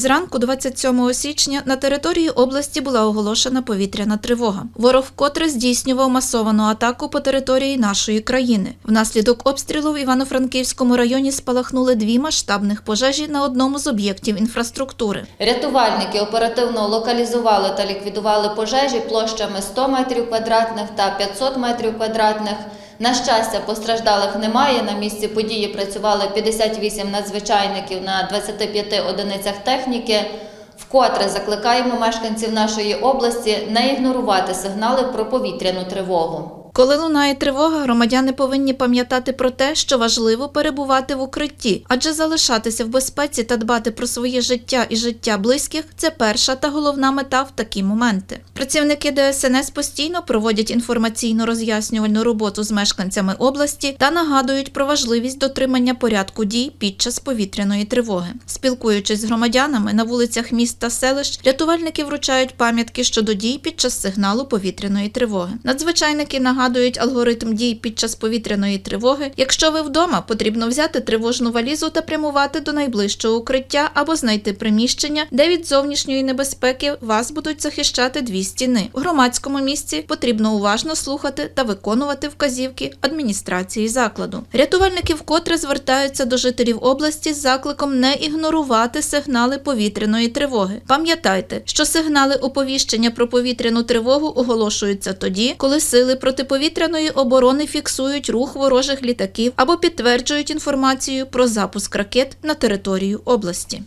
Зранку, 27 січня, на території області була оголошена повітряна тривога. Ворог вкотре здійснював масовану атаку по території нашої країни. Внаслідок обстрілу в Івано-Франківському районі спалахнули дві масштабних пожежі на одному з об'єктів інфраструктури. Рятувальники оперативно локалізували та ліквідували пожежі площами 100 метрів квадратних та 500 метрів квадратних. На щастя, постраждалих немає. На місці події працювали 58 надзвичайників на 25 одиницях техніки. Вкотре закликаємо мешканців нашої області не ігнорувати сигнали про повітряну тривогу. Коли лунає тривога, громадяни повинні пам'ятати про те, що важливо перебувати в укритті, адже залишатися в безпеці та дбати про своє життя і життя близьких це перша та головна мета в такі моменти. Працівники ДСНС постійно проводять інформаційно роз'яснювальну роботу з мешканцями області та нагадують про важливість дотримання порядку дій під час повітряної тривоги. Спілкуючись з громадянами на вулицях міст та селищ, рятувальники вручають пам'ятки щодо дій під час сигналу повітряної тривоги. Надзвичайники нагадують алгоритм дій під час повітряної тривоги. Якщо ви вдома, потрібно взяти тривожну валізу та прямувати до найближчого укриття або знайти приміщення, де від зовнішньої небезпеки вас будуть захищати дві стіни. В громадському місці потрібно уважно слухати та виконувати вказівки адміністрації закладу. Рятувальники вкотре звертаються до жителів області з закликом не ігнорувати сигнали повітряної тривоги. Пам'ятайте, що сигнали оповіщення про повітряну тривогу оголошуються тоді, коли сили протиповітряної оборони фіксують рух ворожих літаків або підтверджують інформацію про запуск ракет на територію області.